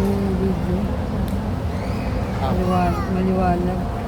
yung video. Maliwanag. maliwanag.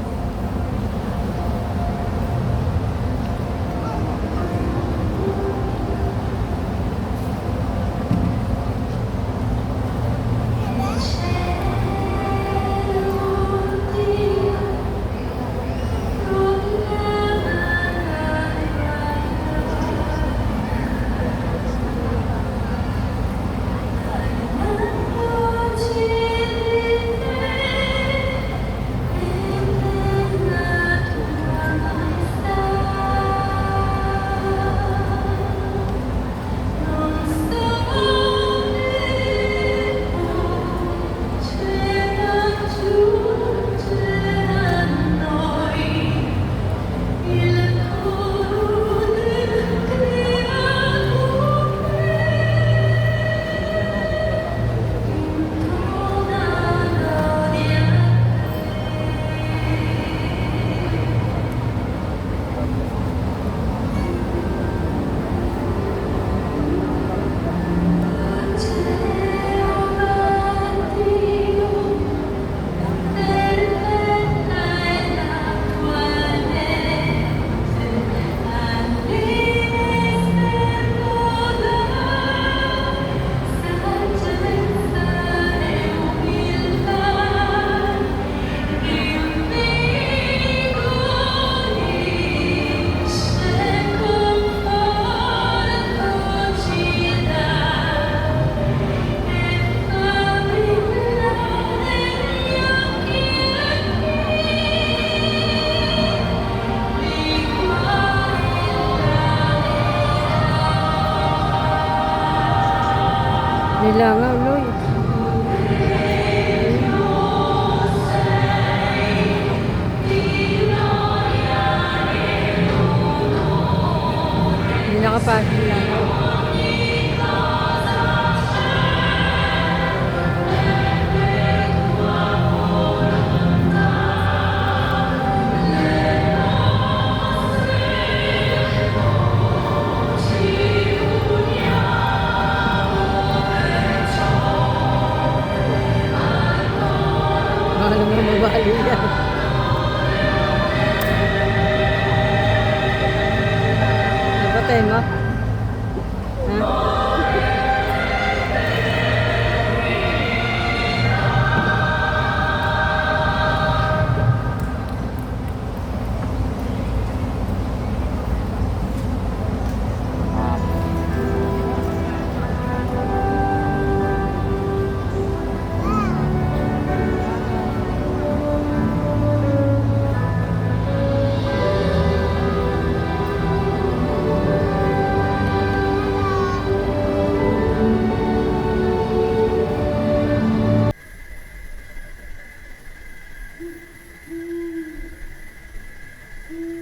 Mm-hmm.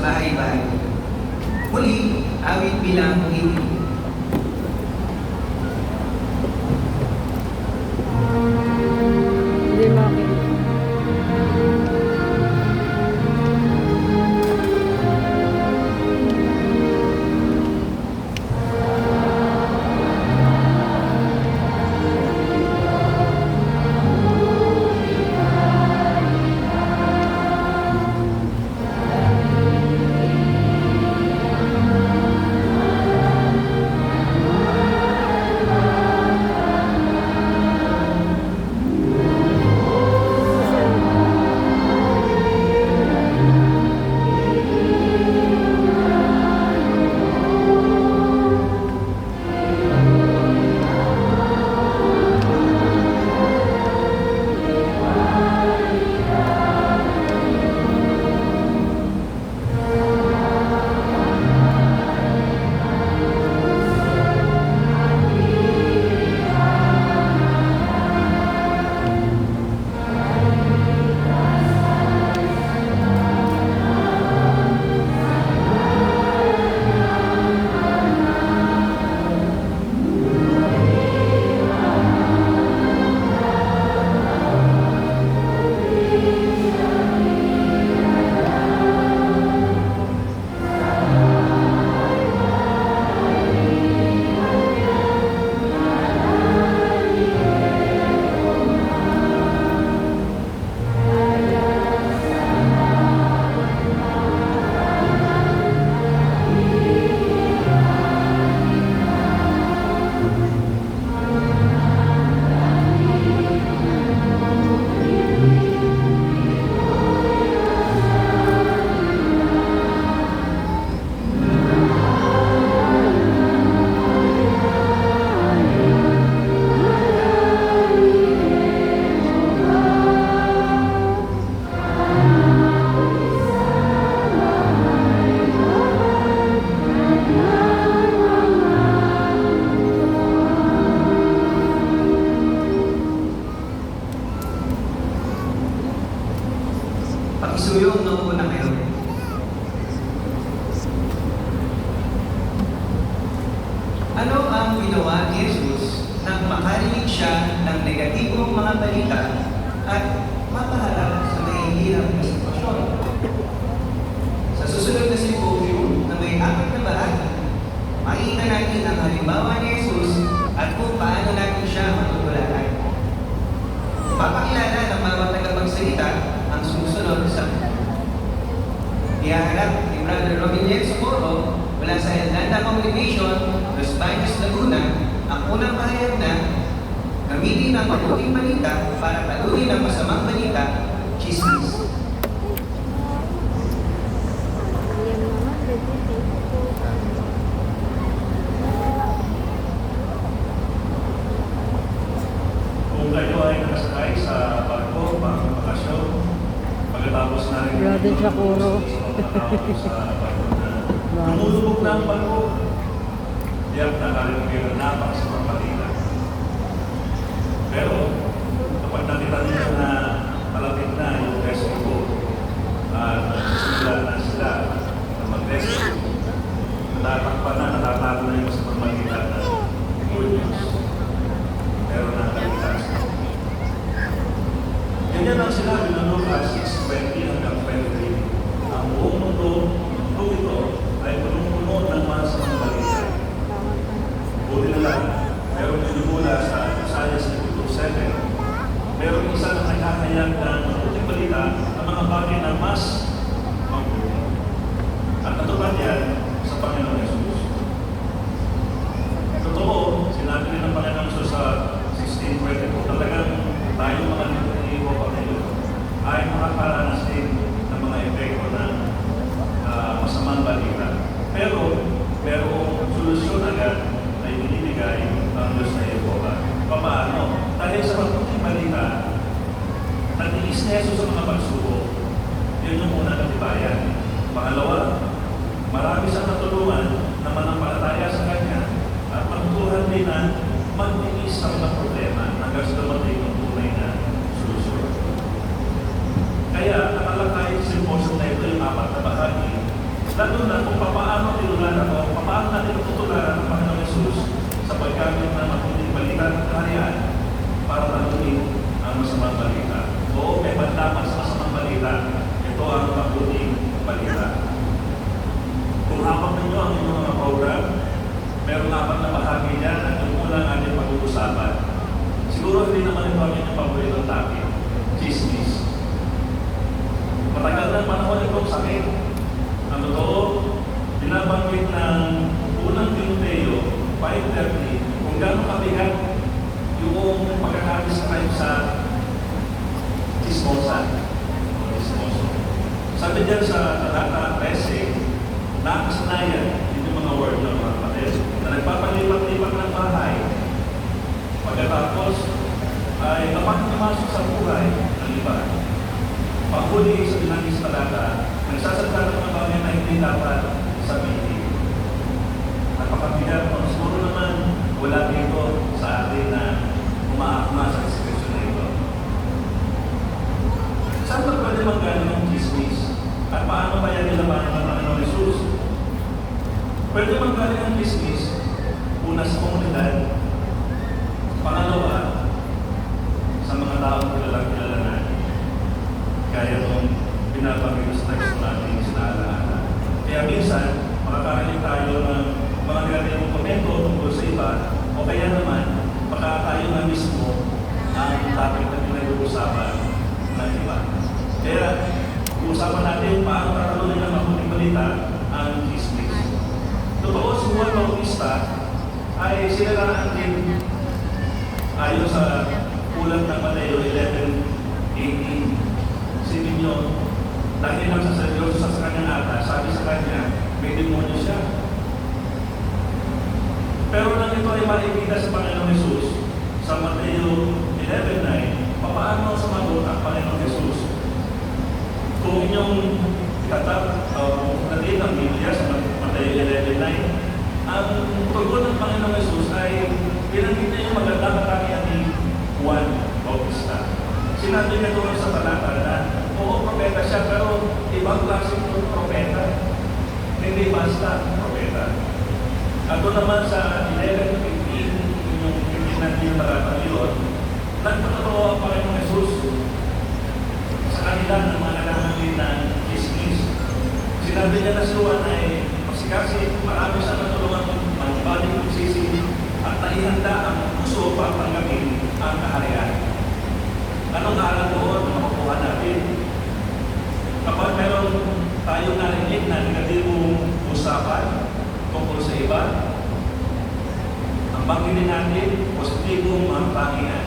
bahay-bahay. Muli, awit bilang 18. siya ng negatibong mga balita at ng mabuting balita para patuloy ng masamang balita. names nakikita sa Panginoong Yesus sa Mateo 11.9, papaano sumagot ang Panginoong Yesus? Kung inyong katap, uh, natin ang Biblia sa Mateo 11.9, ang tugon ng Panginoong Yesus ay pinagin niya yung magandang katangian ni Juan Bautista. Sinabi niya doon sa talata na, oo, propeta siya, pero ibang klaseng propeta. Hindi basta propeta. Ako naman sa 11 ng tinatang iyon, nagpatawa ang Panginoong Jesus sa kanila ng mga naghahandin ng kismis. Sinabi niya na si Juan ay magsikasi, marami sa natulungan ng balik ng sisi at naihanda ang puso para tanggapin ang kaharian. Anong alam doon na makukuha natin? Kapag meron tayo narinig na negatibong usapan tungkol sa iba, ang bangilin natin ipong ang pangina.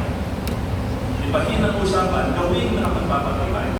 Ipag-inang usapan, gawin na ang pagpapatibay.